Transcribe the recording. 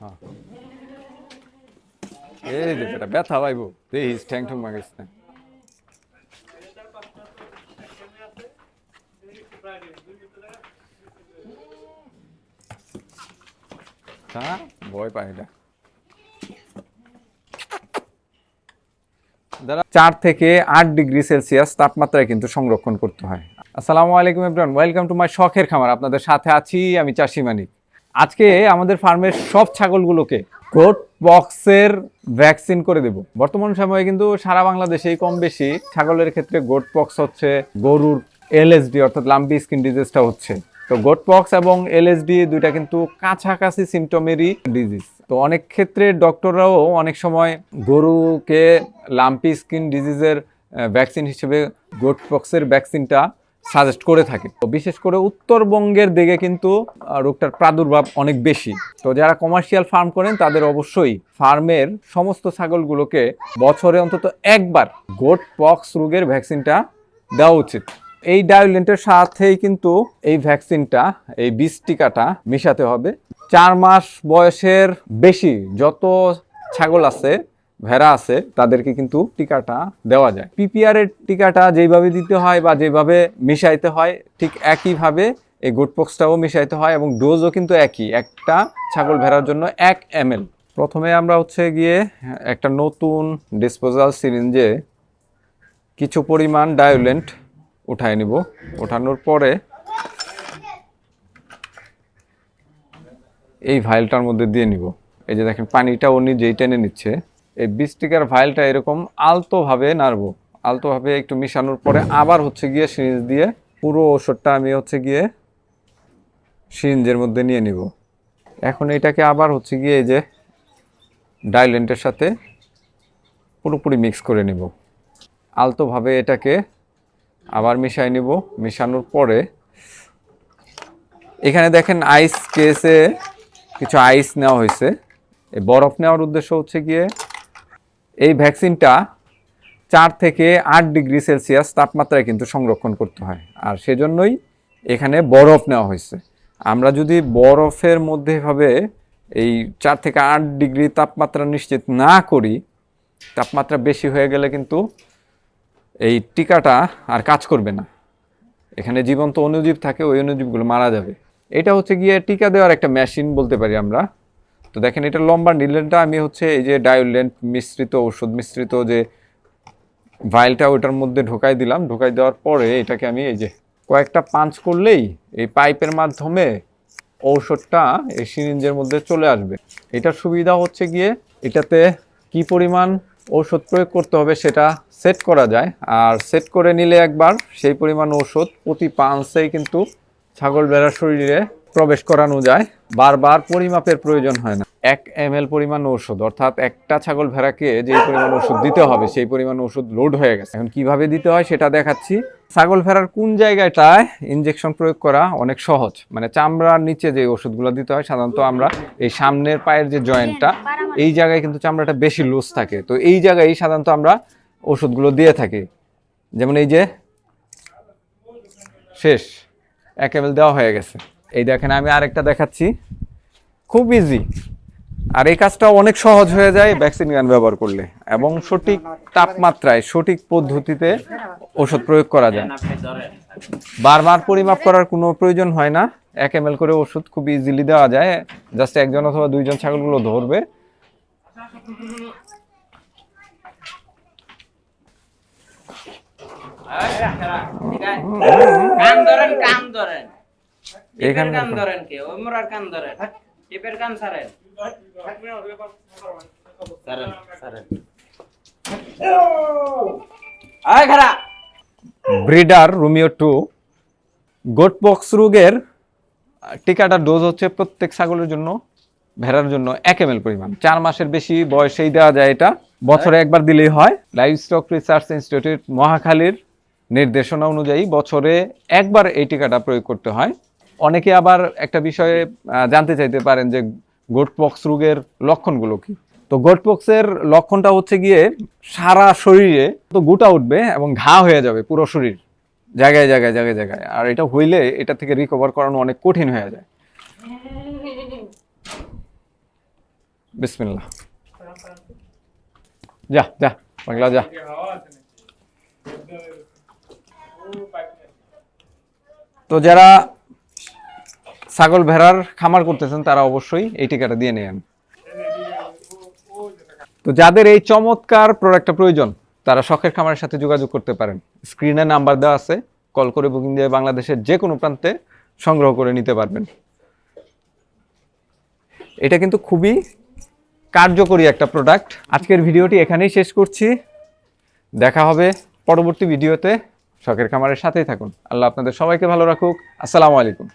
হ্যাঁ। ব্যথা ঠ্যাং মাগিস ভয় পাই না চার থেকে আট ডিগ্রি সেলসিয়াস তাপমাত্রায় কিন্তু সংরক্ষণ করতে হয়। আসসালামু আলাইকুম এভরিওয়ান ওয়েলকাম টু মাই শখের খামার। আপনাদের সাথে আছি আমি চাষি মানিক। আজকে আমাদের ফার্মের সব ছাগলগুলোকে গোট বক্সের ভ্যাকসিন করে দেব। বর্তমান সময়ে কিন্তু সারা বাংলাদেশেই কম বেশি ছাগলের ক্ষেত্রে গোট পক্স হচ্ছে, গরুর এলএসডি অর্থাৎ লাম্পি স্কিন ডিজিজটা হচ্ছে। তো গোট পক্স এবং এলএসডি দুইটা কিন্তু কাছাকাছি সিমটমেরই ডিজিজ তো অনেক ক্ষেত্রে ডক্টররাও অনেক সময় গরুকে লাম্পি স্কিন ডিজিজের ভ্যাকসিন হিসেবে গোট পক্সের ভ্যাকসিনটা সাজেস্ট করে থাকে। তো বিশেষ করে উত্তরবঙ্গের দিকে কিন্তু রোগটার প্রাদুর্ভাব অনেক বেশি। তো যারা কমার্শিয়াল ফার্ম করেন, তাদের অবশ্যই ফার্মের সমস্ত ছাগলগুলোকে বছরে অন্তত একবার গোট পক্স রোগের ভ্যাকসিনটা দেওয়া উচিত। এই ডায়োলেন্টের সাথেই কিন্তু এই ভ্যাকসিনটা এই বীজ টিকাটা মিশাতে হবে। চার মাস বয়সের বেশি যত ছাগল আছে ভেড়া আছে, তাদেরকে কিন্তু টিকাটা দেওয়া যায়। পিপিআর এর টিকাটা যেভাবে দিতে হয় বা যেভাবে মিশাইতে হয়, ঠিক একইভাবে এই গুডপক্সটাও মিশাইতে হয় এবং ডোজও কিন্তু একই। একটা ছাগল ভেড়ার জন্য এক এম প্রথমে আমরা হচ্ছে গিয়ে একটা নতুন ডিসপোজাল সিরিঞ্জে কিছু পরিমাণ ডায়োলেন্ট উঠায় নিব। ওঠানোর পরে এই ভাইলটার মধ্যে দিয়ে নিব। এই যে দেখেন, পানিটা ও নিজেই টেনে নিচ্ছে এই বিস্টিকার ভাইলটা এরকম আলতোভাবে নাড়বো। আলতোভাবে একটু মিশানোর পরে আবার হচ্ছে গিয়ে সিরিঞ্জ দিয়ে পুরো ওষুধটা আমি হচ্ছে গিয়ে সিরিঞ্জের মধ্যে নিয়ে নিব। এখন এটাকে আবার হচ্ছে গিয়ে এই যে ডাইলেন্টের সাথে পুরোপুরি মিক্স করে নিব। আলতোভাবে এটাকে আবার মিশাই নিব। মিশানোর পরে এখানে দেখেন আইস কেসে কিছু আইস নেওয়া হয়েছে। বরফ নেওয়ার উদ্দেশ্য হচ্ছে গিয়ে এই ভ্যাকসিনটা চার থেকে আট ডিগ্রি সেলসিয়াস তাপমাত্রায় কিন্তু সংরক্ষণ করতে হয়। আর সেজন্যই এখানে বরফ নেওয়া হয়েছে। আমরা যদি বরফের মধ্যে ভাবে এই চার থেকে আট ডিগ্রি তাপমাত্রা নিশ্চিত না করি, তাপমাত্রা বেশি হয়ে গেলে কিন্তু এই টিকাটা আর কাজ করবে না। এখানে জীবন্ত অণুজীব থাকে, ওই অণুজীবগুলো মারা যাবে। এটা হচ্ছে গিয়ে টিকা দেওয়ার একটা মেশিন বলতে পারি আমরা। তো দেখেন, এটা লম্বা নিলেনটা আমি হচ্ছে এই যে ডায়োলেন্ট মিশ্রিত ওষুধ মিশ্রিত যে ভাইলটা ওটার মধ্যে ঢোকাই দিলাম, ঢোকাই দেওয়ার পরে এটাকে আমি এই যে কয়েকটা পাঞ্চ করলেই এই পাইপের মাধ্যমে ঔষধটা এই সিরিঞ্জের মধ্যে চলে আসবে। এটার সুবিধা হচ্ছে গিয়ে এটাতে কি পরিমাণ ঔষধ প্রয়োগ করতে হবে সেটা সেট করা যায়। আর সেট করে নিলে একবার সেই পরিমাণ ঔষধ প্রতি পাঞ্চেই কিন্তু ছাগল ভেড়ার শরীরে প্রবেশ করানো যায়, বারবার পরিমাপের প্রয়োজন হয় না। এক এম পরিমাণ ওষুধ অর্থাৎ একটা ছাগল ভেড়াকে যে পরিমাণ ওষুধ দিতে হবে, সেই পরিমাণ ওষুধ লোড হয়ে গেছে। এখন কীভাবে দিতে হয় সেটা দেখাচ্ছি। ছাগল ভেড়ার কোন জায়গাটায় ইনজেকশন প্রয়োগ করা অনেক সহজ? মানে চামড়ার নিচে যে ওষুধগুলো দিতে হয়, সাধারণত আমরা এই সামনের পায়ের যে জয়েন্টটা, এই জায়গায় কিন্তু চামড়াটা বেশি লুজ থাকে। তো এই জায়গায় সাধারণত আমরা ওষুধগুলো দিয়ে থাকি। যেমন এই যে, শেষ, এক এম দেওয়া হয়ে গেছে। এই দেখেন, আমি আরেকটা দেখাচ্ছি। খুব ইজি আর এই কাজটা অনেক সহজ হয়ে যায় ভ্যাকসিন গান ব্যবহার করলে। এবং সঠিক তাপমাত্রায়, সঠিক পদ্ধতিতে ওষুধ প্রয়োগ করা যায়। বারবার পরিমাপ করার কোনো প্রয়োজন হয় না। এক এম করে ওষুধ খুব ইজিলি দেওয়া যায়। জাস্ট একজন অথবা দুইজন ছাগলগুলো ধরবে। কান ধরেন কান ধরেন। এখানে ধরেন কে ওই মোরার কান ধরেন। টিপের আয় খারা ব্রিডার রোমিও টু। গোট বক্স রোগের টিকাটার ডোজ হচ্ছে প্রত্যেক ছাগলের জন্য ভেড়ার জন্য এক এম পরিমাণ। চার মাসের বেশি বয়সেই দেওয়া যায় এটা। বছরে একবার দিলেই হয়। লাইভ স্টক রিসার্চ ইনস্টিটিউট মহাখালীর নির্দেশনা অনুযায়ী বছরে একবার এই টিকাটা প্রয়োগ করতে হয়। অনেকে আবার একটা বিষয়ে জানতে চাইতে পারেন যে গোট পক্স রোগের লক্ষণগুলো কি? তো গোট পক্সের লক্ষণটা হচ্ছে গিয়ে সারা শরীরে তো গোটা উঠবে এবং ঘা হয়ে যাবে পুরো শরীর, জায়গায় জায়গায় জায়গায় জায়গায়। আর এটা হইলে এটা থেকে রিকভার করানো অনেক কঠিন হয়ে যায়। বিসমিল্লাহ। যা যা, বাংলা যা। তো যারা ছাগল ভেড়ার খামার করতেছেন, তারা অবশ্যই এই টিকাটা দিয়ে নেন তো যাদের এই চমৎকার প্রোডাক্টটা প্রয়োজন, তারা শখের খামারের সাথে যোগাযোগ করতে পারেন। স্ক্রিনে নাম্বার দেওয়া আছে কল করে বুকিং দিয়ে বাংলাদেশের যে কোনো প্রান্তে সংগ্রহ করে নিতে পারবেন। এটা কিন্তু খুবই কার্যকরী একটা প্রোডাক্ট আজকের ভিডিওটি এখানেই শেষ করছি। দেখা হবে পরবর্তী ভিডিওতে। শখের খামারের সাথেই থাকুন। আল্লাহ আপনাদের সবাইকে ভালো রাখুক। আসসালামু আলাইকুম।